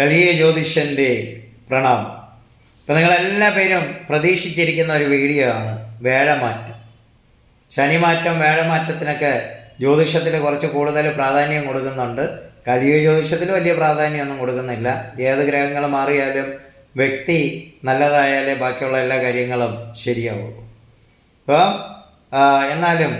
കലിയ ജ്യോതിഷന്റെ പ്രണാമം. ഇപ്പം നിങ്ങളെല്ലാ പേരും പ്രതീക്ഷിച്ചിരിക്കുന്ന ഒരു വീഡിയോ ആണ് വേഴമാറ്റം. ശനിമാറ്റം വേഴമാറ്റത്തിനൊക്കെ ജ്യോതിഷത്തിൽ കുറച്ച് കൂടുതൽ പ്രാധാന്യം കൊടുക്കുന്നുണ്ട്. കലിയ ജ്യോതിഷത്തിൽ വലിയ പ്രാധാന്യമൊന്നും കൊടുക്കുന്നില്ല. ഏത് ഗ്രഹങ്ങൾ മാറിയാലും വ്യക്തി നല്ലതായാലേ ബാക്കിയുള്ള എല്ലാ കാര്യങ്ങളും ശരിയാവുള്ളൂ. അപ്പോൾ എന്നാലും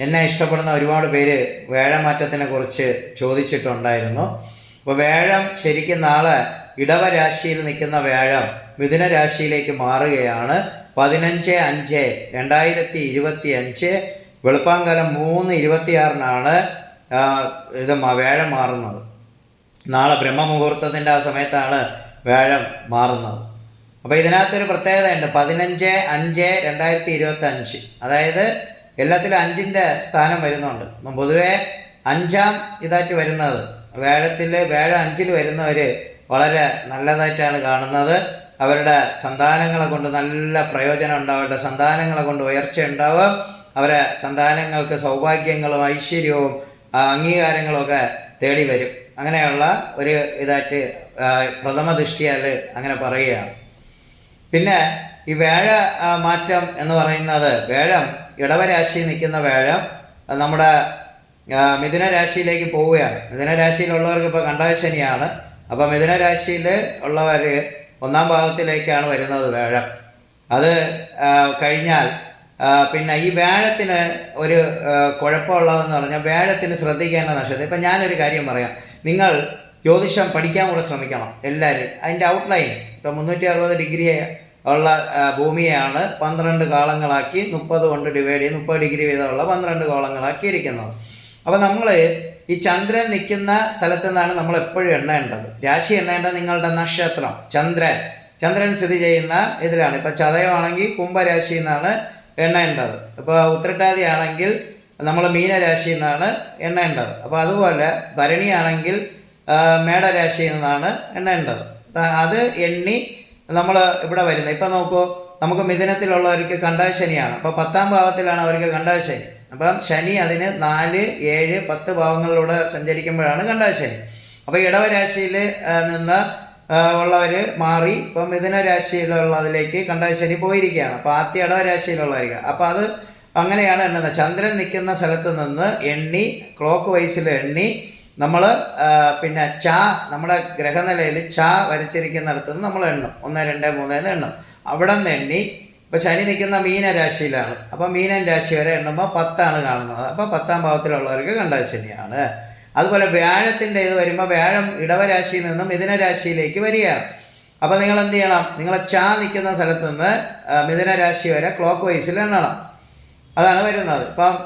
എന്നെ ഇഷ്ടപ്പെടുന്ന ഒരുപാട് പേര് വേഴമാറ്റത്തിനെ കുറിച്ച് ചോദിച്ചിട്ടുണ്ടായിരുന്നു. അപ്പോൾ വേഴം ശരിക്കും നാളെ ഇടവരാശിയിൽ നിൽക്കുന്ന വേഴം മിഥുന രാശിയിലേക്ക് മാറുകയാണ്. പതിനഞ്ച് അഞ്ച് രണ്ടായിരത്തി ഇരുപത്തി അഞ്ച് വെളുപ്പാങ്കാലം മൂന്ന് ഇരുപത്തിയാറിനാണ് ഇത് വ്യാഴം മാറുന്നത്. നാളെ ബ്രഹ്മമുഹൂർത്തത്തിന്റെ ആ സമയത്താണ് വേഴം മാറുന്നത്. അപ്പോൾ ഇതിനകത്തൊരു പ്രത്യേകതയുണ്ട്. പതിനഞ്ച് അഞ്ച് രണ്ടായിരത്തി ഇരുപത്തി അഞ്ച് അതായത് എല്ലാത്തിലും അഞ്ചിന്റെ സ്ഥാനം വരുന്നുണ്ട്. പൊതുവേ അഞ്ചാം ഇതായിട്ട് വരുന്നത്. വേഴത്തിൽ വേഴ അഞ്ചിൽ വരുന്നവർ വളരെ നല്ലതായിട്ടാണ് കാണുന്നത്. അവരുടെ സന്താനങ്ങളെ കൊണ്ട് നല്ല പ്രയോജനം ഉണ്ടാവും. അവരുടെ സന്താനങ്ങളെ കൊണ്ട് ഉയർച്ച ഉണ്ടാവും. അവരെ സന്താനങ്ങൾക്ക് സൗഭാഗ്യങ്ങളും ഐശ്വര്യവും അംഗീകാരങ്ങളൊക്കെ അംഗീകാരങ്ങളും തേടി വരും. അങ്ങനെയുള്ള ഒരു ഇതായിട്ട് പ്രഥമ ദൃഷ്ടിയാൽ അങ്ങനെ പറയുകയാണ്. പിന്നെ ഈ വേഴ മാറ്റം എന്ന് പറയുന്നത് വേഴം ഇടവരാശി നിൽക്കുന്ന വേഴം നമ്മുടെ മിഥുന രാശിയിലേക്ക് പോവുകയാണ്. മിഥുന രാശിയിലുള്ളവർക്ക് ഇപ്പോൾ കണ്ടാശനിയാണ് അപ്പോൾ മിഥുന രാശിയിൽ ഉള്ളവർ ഒന്നാം ഭാഗത്തിലേക്കാണ് വരുന്നത് വേഴം അത് കഴിഞ്ഞാൽ പിന്നെ ഈ വ്യാഴത്തിന് ഒരു കുഴപ്പമുള്ളതെന്ന് പറഞ്ഞാൽ വ്യാഴത്തിന് ശ്രദ്ധിക്കേണ്ട നഷ്ടം ഇപ്പം ഞാനൊരു കാര്യം പറയാം. നിങ്ങൾ ജ്യോതിഷം പഠിക്കാൻ കൂടെ ശ്രമിക്കണം എല്ലാവരും. അതിന്റെ ഔട്ട്ലൈൻ ഇപ്പം മുന്നൂറ്റി അറുപത് ഡിഗ്രി ഉള്ള ഭൂമിയാണ് പന്ത്രണ്ട് കാളങ്ങളാക്കി മുപ്പത് കൊണ്ട് ഡിവൈഡ് ചെയ്ത് മുപ്പത് ഡിഗ്രി വീതമുള്ള പന്ത്രണ്ട് കോളങ്ങളാക്കി ഇരിക്കുന്നത് അപ്പോൾ നമ്മൾ ഈ ചന്ദ്രൻ നിൽക്കുന്ന സ്ഥലത്തു നിന്നാണ് നമ്മൾ എപ്പോഴും എണ്ണേണ്ടത്. രാശി എണ്ണേണ്ടത് നിങ്ങളുടെ നക്ഷത്രം ചന്ദ്രൻ. ചന്ദ്രൻ സ്ഥിതി ചെയ്യുന്ന ഇതിലാണ്. ഇപ്പോൾ ചതയമാണെങ്കിൽ കുംഭരാശിയിൽ നിന്നാണ് എണ്ണേണ്ടത്. ഇപ്പോൾ ഉത്രട്ടാതി ആണെങ്കിൽ നമ്മൾ മീനരാശിയിൽ നിന്നാണ് എണ്ണേണ്ടത്. അപ്പോൾ അതുപോലെ ഭരണിയാണെങ്കിൽ മേടരാശിയിൽ നിന്നാണ് എണ്ണേണ്ടത്. അത് എണ്ണി നമ്മൾ ഇവിടെ വരുന്നത്. ഇപ്പം നോക്കൂ നമുക്ക് മിഥുനത്തിലുള്ളവർക്ക് കണ്ടാശനിയാണ്. അപ്പോൾ പത്താം ഭാവത്തിലാണ് അവർക്ക് കണ്ടാശനി. അപ്പം ശനി അതിന് നാല് ഏഴ് പത്ത് ഭാവങ്ങളിലൂടെ സഞ്ചരിക്കുമ്പോഴാണ് കണ്ടാശനി. അപ്പോൾ ഇടവരാശിയിൽ നിന്ന് ഉള്ളവർ മാറി ഇപ്പം മിഥുന രാശിയിലുള്ളതിലേക്ക് കണ്ടാശനി പോയിരിക്കുകയാണ്. അപ്പോൾ ആദ്യ ഇടവരാശിയിലുള്ളവർക്ക്. അപ്പോൾ അത് അങ്ങനെയാണ് എണ്ണുന്നത്. ചന്ദ്രൻ നിൽക്കുന്ന സ്ഥലത്ത് നിന്ന് എണ്ണി ക്ലോക്ക് വൈസിൽ എണ്ണി നമ്മൾ പിന്നെ ചാ നമ്മുടെ ഗ്രഹനിലയിൽ ചാ വരച്ചിരിക്കുന്നിടത്ത് നിന്ന് നമ്മൾ എണ്ണും. ഒന്ന് രണ്ട് മൂന്ന് എന്ന് എണ്ണും. അവിടെ നിന്ന് എണ്ണി ഇപ്പോൾ ശനി നിൽക്കുന്ന മീനരാശിയിലാണ്. അപ്പോൾ മീനൻ രാശി വരെ എണ്ണുമ്പോൾ പത്താണ് കാണുന്നത്. അപ്പോൾ പത്താം ഭാവത്തിലുള്ളവർക്ക് കണ്ടാൽ ശനിയാണ്. അതുപോലെ വ്യാഴത്തിന്റെ ഇത് വരുമ്പോൾ വ്യാഴം ഇടവരാശിയിൽ നിന്നും മിഥുനരാശിയിലേക്ക് വരികയാണ്. അപ്പോൾ നിങ്ങൾ എന്ത് ചെയ്യണം? നിങ്ങൾ ചാ നിൽക്കുന്ന സ്ഥലത്ത് നിന്ന് മിഥുനരാശി വരെ ക്ലോക്ക് വൈസിൽ എണ്ണണം. അതാണ് വരുന്നത്. ഇപ്പം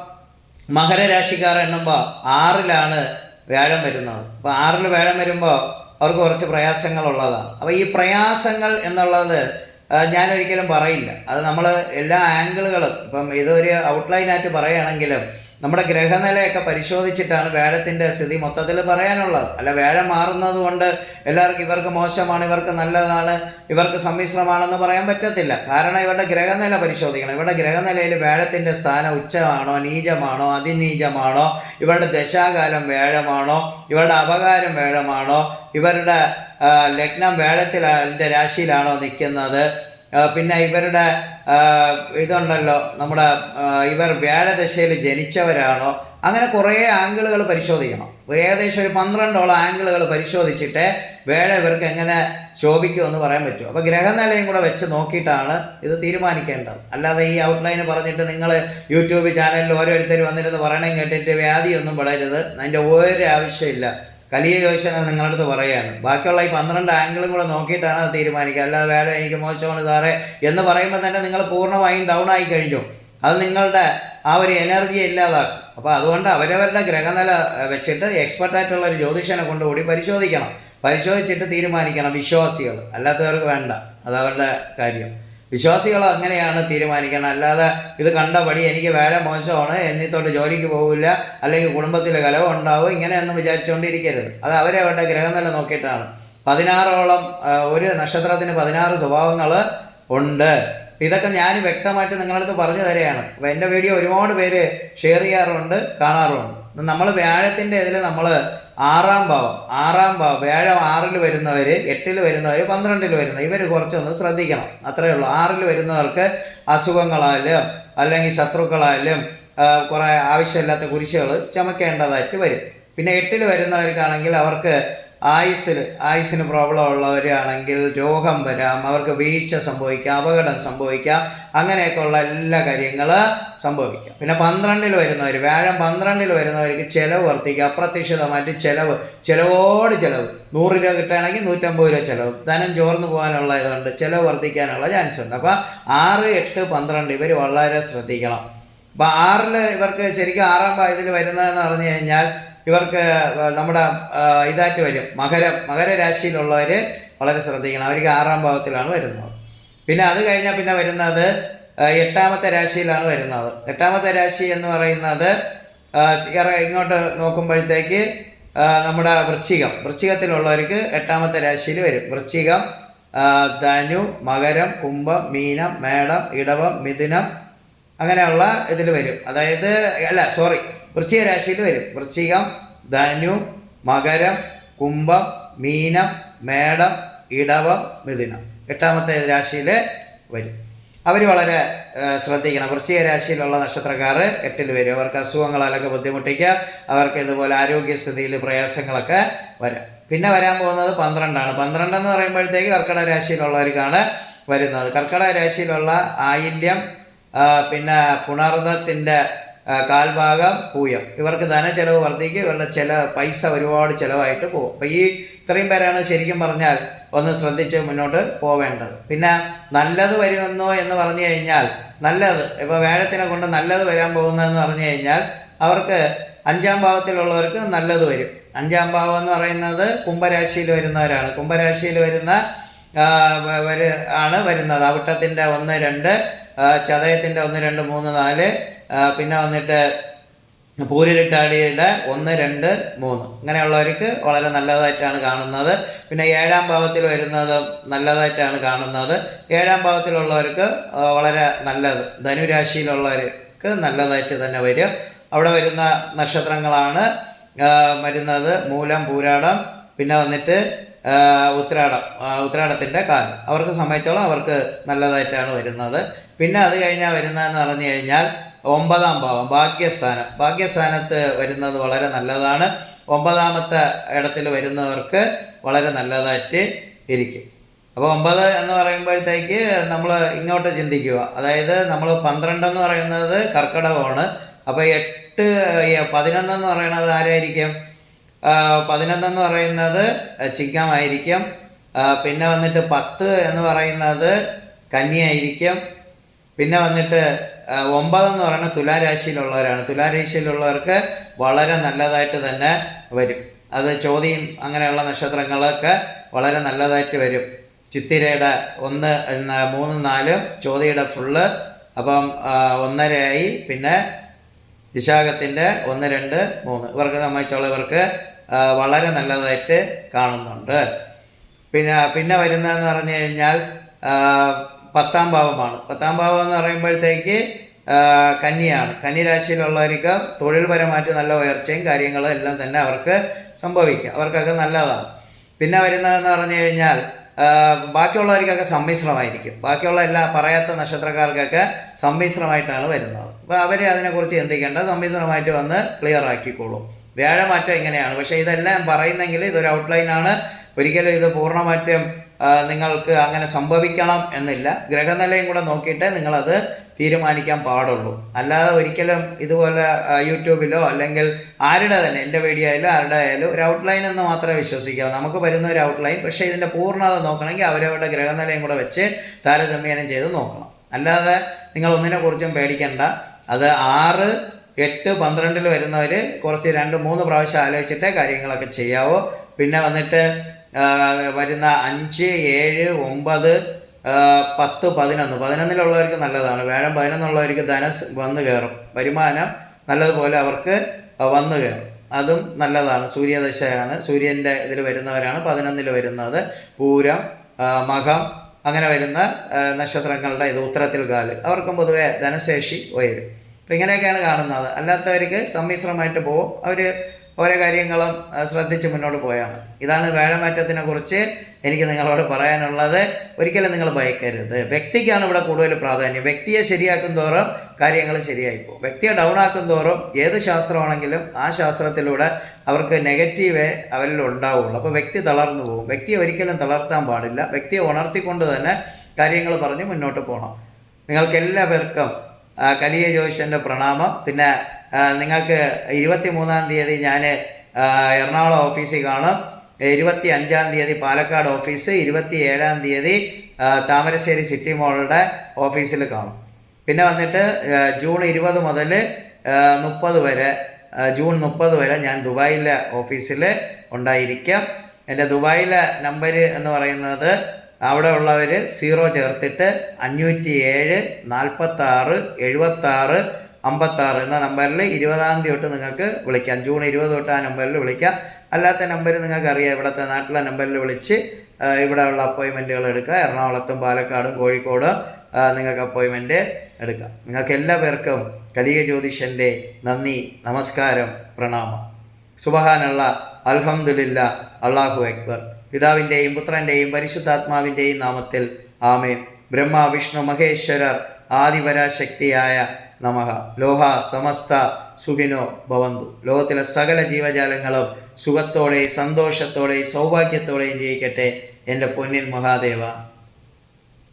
മകരരാശിക്കാർ എണ്ണുമ്പോൾ ആറിലാണ് വ്യാഴം വരുന്നത്. അപ്പോൾ ആറിൽ വ്യാഴം വരുമ്പോൾ അവർക്ക് കുറച്ച് പ്രയാസങ്ങളുള്ളതാണ്. അപ്പോൾ ഈ പ്രയാസങ്ങൾ എന്നുള്ളത് ആ, ഞാനൊരിക്കലും പറയില്ല. അത് നമ്മൾ എല്ലാ ആംഗിളുകളും ഇപ്പം ഇതൊരു ഔട്ട്ലൈനായിട്ട് പറയുകയാണെങ്കിലും നമ്മുടെ ഗ്രഹനിലയൊക്കെ പരിശോധിച്ചിട്ടാണ് വേഴത്തിന്റെ സ്ഥിതി മൊത്തത്തിൽ പറയാനുള്ളത്. അല്ല വേഴം മാറുന്നത് കൊണ്ട് എല്ലാവർക്കും ഇവർക്ക് മോശമാണ് ഇവർക്ക് നല്ലതാണ് ഇവർക്ക് സമ്മിശ്രമാണെന്ന് പറയാൻ പറ്റത്തില്ല. കാരണം ഇവരുടെ ഗ്രഹനില പരിശോധിക്കണം. ഇവരുടെ ഗ്രഹനിലയിൽ വേഴത്തിന്റെ സ്ഥാനം ഉച്ചമാണോ നീചമാണോ അതിനീചമാണോ ഇവരുടെ ദശാകാലം വേഴമാണോ ഇവരുടെ അപകാരം വേഴമാണോ ഇവരുടെ ലഗ്നം വേഴത്തിലെ രാശിയിലാണോ നിൽക്കുന്നത് പിന്നെ ഇവരുടെ ഇതുണ്ടല്ലോ നമ്മുടെ ഇവർ വ്യാഴദശയിൽ ജനിച്ചവരാണോ? അങ്ങനെ കുറേ ആംഗിളുകൾ പരിശോധിക്കണം. ഒരു ഏകദേശം ഒരു പന്ത്രണ്ടോളം ആംഗിളുകൾ പരിശോധിച്ചിട്ട് വേഴ ഇവർക്ക് എങ്ങനെ ശോഭിക്കുമെന്ന് പറയാൻ പറ്റും. അപ്പോൾ ഗ്രഹനിലയും കൂടെ വെച്ച് നോക്കിയിട്ടാണ് ഇത് തീരുമാനിക്കേണ്ടത്. അല്ലാതെ ഈ ഔട്ട്ലൈൻ പറഞ്ഞിട്ട് നിങ്ങൾ യൂട്യൂബ് ചാനലിൽ ഓരോരുത്തർ വന്നിരുന്ന് പറയണേ കേട്ടിട്ട് വ്യാധിയൊന്നും പെടരുത്. അതിന്റെ ഒരു ആവശ്യമില്ല. കലിയ ചോദിച്ചാൽ നിങ്ങളുടെ അടുത്ത് പറയുകയാണ്. ബാക്കിയുള്ള ഈ പന്ത്രണ്ട് ആംഗിളും കൂടെ നോക്കിയിട്ടാണ് അത് തീരുമാനിക്കുക. അല്ലാതെ വേറെ എനിക്ക് മോശമാണ് സാറേ എന്ന് പറയുമ്പോൾ തന്നെ നിങ്ങൾ പൂർണമായും ഡൗൺ ആയി കഴിഞ്ഞു. അത് നിങ്ങളുടെ ആ ഒരു എനർജി ഇല്ലാതാക്കും. അപ്പോൾ അതുകൊണ്ട് അവരവരുടെ ഗ്രഹനില വെച്ചിട്ട് എക്സ്പെർട്ടായിട്ടുള്ള ഒരു ജ്യോതിഷനെ കൊണ്ടുകൂടി പരിശോധിക്കണം. പരിശോധിച്ചിട്ട് തീരുമാനിക്കണം വിശ്വാസികൾ. അല്ലാത്തവർക്ക് വേണ്ട. അത് അവരുടെ കാര്യം. വിശ്വാസികൾ അങ്ങനെയാണ് തീരുമാനിക്കണം അല്ലാതെ ഇത് കണ്ട പടി എനിക്ക് വേറെ മോശമാണ് എന്നിത്തോട്ട് ജോലിക്ക് പോകില്ല അല്ലെങ്കിൽ കുടുംബത്തിൽ കലവ് ഉണ്ടാവും ഇങ്ങനെയൊന്നും വിചാരിച്ചുകൊണ്ടിരിക്കരുത്. അത് അവരെ അവരുടെ ഗ്രഹനില നോക്കിയിട്ടാണ്. പതിനാറോളം ഒരു നക്ഷത്രത്തിന് പതിനാറ് സ്വഭാവങ്ങൾ ഉണ്ട്. ഇതൊക്കെ ഞാൻ വ്യക്തമായിട്ട് നിങ്ങളടുത്ത് പറഞ്ഞു തരികയാണ്. അപ്പോൾ എന്റെ വീഡിയോ ഒരുപാട് പേര് ഷെയർ ചെയ്യാറുണ്ട് കാണാറുമുണ്ട് നമ്മൾ വ്യാഴത്തിന്റെ ഇതിൽ നമ്മൾ ആറാം ഭാവം ആറാം ഭാവം വ്യാഴം ആറിൽ വരുന്നവർ എട്ടിൽ വരുന്നവർ പന്ത്രണ്ടിൽ വരുന്നവർ ഇവർ കുറച്ചൊന്ന് ശ്രദ്ധിക്കണം. അത്രയേ ഉള്ളൂ. ആറിൽ വരുന്നവർക്ക് അസുഖങ്ങളായാലും അല്ലെങ്കിൽ ശത്രുക്കളായാലും കുറേ ആവശ്യമില്ലാത്ത കുരിശുകൾ ചുമക്കേണ്ടതായിട്ട് വരും. പിന്നെ എട്ടിൽ വരുന്നവർക്കാണെങ്കിൽ അവർക്ക് ആയുസ്സിൽ ആയുസ്സിന് പ്രോബ്ലം ഉള്ളവരാണെങ്കിൽ രോഗം വരാം അവർക്ക് വീഴ്ച സംഭവിക്കാം അപകടം സംഭവിക്കാം അങ്ങനെയൊക്കെയുള്ള എല്ലാ കാര്യങ്ങൾ സംഭവിക്കാം. പിന്നെ പന്ത്രണ്ടിൽ വരുന്നവർ വ്യാഴം പന്ത്രണ്ടിൽ വരുന്നവർക്ക് ചിലവ് വർദ്ധിക്കുക അപ്രതീക്ഷിതമായിട്ട് ചിലവ് ചിലവോട് ചിലവ്. നൂറ് രൂപ കിട്ടുകയാണെങ്കിൽ നൂറ്റമ്പത് രൂപ ചിലവ്. ധനം ചോർന്നു പോകാനുള്ള ഇതുണ്ട് ചിലവ് വർദ്ധിക്കാനുള്ള ചാൻസ് ഉണ്ട്. അപ്പോൾ ആറ് എട്ട് പന്ത്രണ്ട് ഇവർ വളരെ ശ്രദ്ധിക്കണം. അപ്പോൾ ആറിൽ ഇവർക്ക് ശരിക്കും ആറാം ഇതിൽ വരുന്നതെന്ന് പറഞ്ഞു കഴിഞ്ഞാൽ ഇവർക്ക് നമ്മുടെ ഇതായിട്ട് വരും. മകരം മകരരാശിയിലുള്ളവർ വളരെ ശ്രദ്ധിക്കണം. അവർക്ക് ആറാം ഭാവത്തിലാണ് വരുന്നത്. പിന്നെ അത് കഴിഞ്ഞാൽ പിന്നെ വരുന്നത് എട്ടാമത്തെ രാശിയിലാണ് വരുന്നത്. എട്ടാമത്തെ രാശി എന്ന് പറയുന്നത് ഇങ്ങോട്ട് നോക്കുമ്പോഴത്തേക്ക് നമ്മുടെ വൃശ്ചികം. വൃശ്ചികത്തിലുള്ളവർക്ക് എട്ടാമത്തെ രാശിയിൽ വരും. വൃശ്ചികം ധനു മകരം കുംഭം മീനം മേടം ഇടവം മിഥുനം അങ്ങനെയുള്ള ഇതിൽ വരും. അതായത് അല്ല സോറി വൃശ്ചിക രാശിയിൽ വരും. വൃശ്ചികം ധനു മകരം കുംഭം മീനം മേടം ഇടവം മിഥുനം. എട്ടാമത്തെ രാശിയിൽ വരും. അവർ വളരെ ശ്രദ്ധിക്കണം. വൃശ്ചിക രാശിയിലുള്ള നക്ഷത്രക്കാർ എട്ടിൽ വരും. അവർക്ക് അസുഖങ്ങളാലൊക്കെ ബുദ്ധിമുട്ടിക്കുക അവർക്ക് ഇതുപോലെ ആരോഗ്യസ്ഥിതിയിൽ പ്രയാസങ്ങളൊക്കെ വരാം. പിന്നെ വരാൻ പോകുന്നത് പന്ത്രണ്ടാണ്. പന്ത്രണ്ടെന്ന് പറയുമ്പോഴത്തേക്ക് കർക്കിടക രാശിയിലുള്ളവർക്കാണ് വരുന്നത്. കർക്കിടക രാശിയിലുള്ള ആയില്യം പിന്നെ പുണർന്നത്തിന്റെ കാൽഭാഗം പൂയം. ഇവർക്ക് ധനചെലവ് വർദ്ധിക്കുക ഇവരുടെ ചില പൈസ ഒരുപാട് ചിലവായിട്ട് പോകും. അപ്പോൾ ഈ ഇത്രയും പേരാണ് ശരിക്കും പറഞ്ഞാൽ ഒന്ന് ശ്രദ്ധിച്ച് മുന്നോട്ട് പോവേണ്ടത്. പിന്നെ നല്ലത് വരുന്നു എന്ന് പറഞ്ഞു കഴിഞ്ഞാൽ നല്ലത് ഇപ്പോൾ വേഴത്തിനെ കൊണ്ട് നല്ലത് വരാൻ പോകുന്നതെന്ന് പറഞ്ഞു കഴിഞ്ഞാൽ അവർക്ക് അഞ്ചാം ഭാവത്തിലുള്ളവർക്ക് നല്ലത് വരും. അഞ്ചാം ഭാവം എന്ന് പറയുന്നത് കുംഭരാശിയിൽ വരുന്നവരാണ്. കുംഭരാശിയിൽ വരുന്ന ആണ് വരുന്നത്. അവിട്ടത്തിന്റെ ഒന്ന് രണ്ട് ചതയത്തിന്റെ ഒന്ന് രണ്ട് മൂന്ന് നാല് പിന്നെ വന്നിട്ട് പൂരിട്ടാടിയുടെ ഒന്ന് രണ്ട് മൂന്ന്. ഇങ്ങനെയുള്ളവർക്ക് വളരെ നല്ലതായിട്ടാണ് കാണുന്നത്. പിന്നെ ഏഴാം ഭാവത്തിൽ വരുന്നത് നല്ലതായിട്ടാണ് കാണുന്നത്. ഏഴാം ഭാവത്തിലുള്ളവർക്ക് വളരെ നല്ലത്. ധനുരാശിയിലുള്ളവർക്ക് നല്ലതായിട്ട് തന്നെ വരും. അവിടെ വരുന്ന നക്ഷത്രങ്ങളാണ് വരുന്നത്. മൂലം പൂരാടം പിന്നെ വന്നിട്ട് ഉത്രാടം ഉത്രാടത്തിന്റെ കാലം. അവർക്ക് സംബന്ധിച്ചോളം അവർക്ക് നല്ലതായിട്ടാണ് വരുന്നത്. പിന്നെ അത് കഴിഞ്ഞാൽ വരുന്നതെന്ന് പറഞ്ഞു കഴിഞ്ഞാൽ ഒമ്പതാം ഭാവം ഭാഗ്യസ്ഥാനം. ഭാഗ്യസ്ഥാനത്ത് വരുന്നത് വളരെ നല്ലതാണ്. ഒമ്പതാമത്തെ ഇടത്തിൽ വരുന്നവർക്ക് വളരെ നല്ലതായിട്ട് ഇരിക്കും. അപ്പോൾ ഒമ്പത് എന്ന് പറയുമ്പോഴത്തേക്ക് നമ്മൾ ഇങ്ങോട്ട് ചിന്തിക്കുക. അതായത് നമ്മൾ പന്ത്രണ്ടെന്ന് പറയുന്നത് കർക്കിടകമാണ്. അപ്പോൾ എട്ട് പതിനൊന്നെന്ന് പറയുന്നത് ആരായിരിക്കും? പതിനൊന്നെന്ന് പറയുന്നത് ചിങ്ങമായിരിക്കും. പിന്നെ വന്നിട്ട് പത്ത് എന്ന് പറയുന്നത് കന്നിയായിരിക്കും. പിന്നെ വന്നിട്ട് ഒമ്പതെന്ന് പറയുന്നത് തുലാരാശിയിലുള്ളവരാണ്. തുലാരാശിയിലുള്ളവർക്ക് വളരെ നല്ലതായിട്ട് തന്നെ വരും. അത് ചോദ്യം അങ്ങനെയുള്ള നക്ഷത്രങ്ങളൊക്കെ വളരെ നല്ലതായിട്ട് വരും. ചിത്തിരയുടെ ഒന്ന് മൂന്ന് നാലും ചോദ്യയുടെ ഫുള്ള് അപ്പം ഒന്നരയായി. പിന്നെ വിശാഖത്തിന്റെ ഒന്ന് രണ്ട് മൂന്ന്. ഇവർക്ക് സംബന്ധിച്ചുള്ള ഇവർക്ക് വളരെ നല്ലതായിട്ട് കാണുന്നുണ്ട്. പിന്നെ പിന്നെ വരുന്നതെന്ന് പറഞ്ഞു കഴിഞ്ഞാൽ പത്താം ഭാവമാണ്. പത്താം ഭാവം എന്ന് പറയുമ്പോഴത്തേക്ക് കന്നിയാണ്. കന്നി രാശിയിലുള്ളവർക്ക് തൊഴിൽപരമായിട്ട് നല്ല ഉയർച്ചയും കാര്യങ്ങളും എല്ലാം തന്നെ അവർക്ക് സംഭവിക്കുക അവർക്കൊക്കെ നല്ലതാണ്. പിന്നെ വരുന്നതെന്ന് പറഞ്ഞു കഴിഞ്ഞാൽ ബാക്കിയുള്ളവർക്കൊക്കെ സമ്മിശ്രമായിരിക്കും. ബാക്കിയുള്ള എല്ലാ പറയാത്ത നക്ഷത്രക്കാർക്കൊക്കെ സമ്മിശ്രമായിട്ടാണ് വരുന്നത്. അപ്പോൾ അവർ അതിനെക്കുറിച്ച് ചിന്തിക്കേണ്ട സമ്മിശ്രമായിട്ട് വന്ന് ക്ലിയർ ആക്കിക്കോളും. വ്യാഴമാറ്റം ഇങ്ങനെയാണ്. പക്ഷേ ഇതെല്ലാം പറയുന്നെങ്കിൽ ഇതൊരു ഔട്ട്ലൈനാണ് ഒരിക്കലും ഇത് പൂർണമായിട്ടും ആ, നിങ്ങൾക്ക് അങ്ങനെ സംഭവിക്കണം എന്നില്ല. ഗ്രഹനിലയും കൂടെ നോക്കിയിട്ട് നിങ്ങളത് തീരുമാനിക്കാൻ പാടുള്ളൂ. അല്ലാതെ ഒരിക്കലും ഇതുപോലെ യൂട്യൂബിലോ അല്ലെങ്കിൽ ആരുടെ തന്നെ എന്റെ വീഡിയോ ആയാലും ആരുടെ ആയാലും ഒരു ഔട്ട്ലൈൻ എന്ന് മാത്രമേ വിശ്വസിക്കാവൂ. നമുക്ക് വരുന്ന ഒരു ഔട്ട്ലൈൻ പക്ഷേ ഇതിന്റെ പൂർണത നോക്കണമെങ്കിൽ അവരവരുടെ ഗ്രഹനിലയും കൂടെ വെച്ച് താരതമ്യേനം ചെയ്ത് നോക്കണം. അല്ലാതെ നിങ്ങൾ ഒന്നിനെ കുറിച്ചും പേടിക്കണ്ട. അത് ആറ് എട്ട് പന്ത്രണ്ടിൽ വരുന്നവർ കുറച്ച് രണ്ട് മൂന്ന് പ്രാവശ്യം ആലോചിച്ചിട്ടേ കാര്യങ്ങളൊക്കെ ചെയ്യാവൂ. പിന്നെ വന്നിട്ട് വരുന്ന അഞ്ച് ഏഴ് ഒമ്പത് പത്ത് പതിനൊന്ന്. പതിനൊന്നിലുള്ളവർക്ക് നല്ലതാണ്. വേഴം പതിനൊന്നുള്ളവർക്ക് ധനസ് വന്നു കയറും. വരുമാനം നല്ലതുപോലെ അവർക്ക് വന്നു കയറും. അതും നല്ലതാണ്. സൂര്യദശയാണ്. സൂര്യന്റെ ഇതിൽ വരുന്നവരാണ് പതിനൊന്നിൽ വരുന്നത്. പൂരം മകം അങ്ങനെ വരുന്ന നക്ഷത്രങ്ങളുടെ ഇത് ഉത്തരത്തിൽ കാൽ. അവർക്കും പൊതുവെ ധനശേഷി ഉയരും. അപ്പം ഇങ്ങനെയൊക്കെയാണ് കാണുന്നത്. അല്ലാത്തവർക്ക് സമ്മിശ്രമായിട്ട് പോകും അവർ ഓരോ കാര്യങ്ങളും ശ്രദ്ധിച്ച് മുന്നോട്ട് പോയാൽ മതി. ഇതാണ് വേഴമാറ്റത്തിനെ കുറിച്ച് എനിക്ക് നിങ്ങളോട് പറയാനുള്ളത്. ഒരിക്കലും നിങ്ങൾ ഭയക്കരുത്. വ്യക്തിക്കാണ് ഇവിടെ കൂടുതൽ പ്രാധാന്യം. വ്യക്തിയെ ശരിയാക്കും തോറും കാര്യങ്ങൾ ശരിയായി പോകും. വ്യക്തിയെ ഡൗൺ ആക്കും തോറും ഏത് ശാസ്ത്രമാണെങ്കിലും ആ ശാസ്ത്രത്തിലൂടെ അവർക്ക് നെഗറ്റീവേ അവരിൽ ഉണ്ടാവുള്ളൂ. അപ്പോൾ വ്യക്തി തളർന്നു പോകും. വ്യക്തിയെ ഒരിക്കലും തളർത്താൻ പാടില്ല. വ്യക്തിയെ ഉണർത്തിക്കൊണ്ട് തന്നെ കാര്യങ്ങൾ പറഞ്ഞ് മുന്നോട്ട് പോകണം നിങ്ങൾക്ക് എല്ലാവർക്കും കലിയ ജോയിഷന്റെ പ്രണാമം പിന്നെ നിങ്ങൾക്ക് ഇരുപത്തി മൂന്നാം തീയതി ഞാൻ എറണാകുളം ഓഫീസിൽ കാണും. ഇരുപത്തി അഞ്ചാം തീയതി പാലക്കാട് ഓഫീസ് ഇരുപത്തി ഏഴാം തീയതി താമരശ്ശേരി സിറ്റി മോളുടെ ഓഫീസിൽ കാണും. പിന്നെ വന്നിട്ട് ജൂൺ ഇരുപത് മുതൽ മുപ്പത് വരെ ജൂൺ മുപ്പത് വരെ ഞാൻ ദുബായിലെ ഓഫീസിൽ ഉണ്ടായിരിക്കാം. എന്റെ ദുബായിലെ നമ്പർ എന്ന് പറയുന്നത് അവിടെ ഉള്ളവർ സീറോ ചേർത്തിട്ട് അഞ്ഞൂറ്റി ഏഴ് നാൽപ്പത്താറ് എഴുപത്താറ് അമ്പത്താറ് എന്ന നമ്പറിൽ ഇരുപതാം തീയതി തൊട്ട് നിങ്ങൾക്ക് വിളിക്കാം. ജൂൺ ഇരുപത് തൊട്ട് ആ നമ്പറിൽ വിളിക്കാം. അല്ലാത്ത നമ്പർ നിങ്ങൾക്ക് അറിയാം ഇവിടുത്തെ നാട്ടിലെ നമ്പറിൽ വിളിച്ച് ഇവിടെ ഇവിടെയുള്ള അപ്പോയിൻമെന്റുകൾ എടുക്കുക. എറണാകുളത്തും പാലക്കാടും കോഴിക്കോടും നിങ്ങൾക്ക് അപ്പോയിൻമെന്റ് എടുക്കാം. നിങ്ങൾക്ക് എല്ലാ പേർക്കും കലിക ജ്യോതിഷന്റെ നന്ദി നമസ്കാരം പ്രണാമം. സുബഹാനുള്ള അൽഹമുല്ല അള്ളാഹു അക്ബർ. പിതാവിന്റെയും പുത്രന്റെയും പരിശുദ്ധാത്മാവിന്റെയും നാമത്തിൽ ആമേ ബ്രഹ്മ വിഷ്ണു മഹേശ്വരർ ആദിപരാശക്തിയായ നമഃ ലോഹ സമസ്ത സുഖിനോ ഭവന്തു. ലോകത്തിലെ സകല ജീവജാലങ്ങളും സുഖത്തോടെ സന്തോഷത്തോടെ സൗഭാഗ്യത്തോടെയും ജീവിക്കട്ടെ എന്റെ പൊന്നിൽ മഹാദേവ.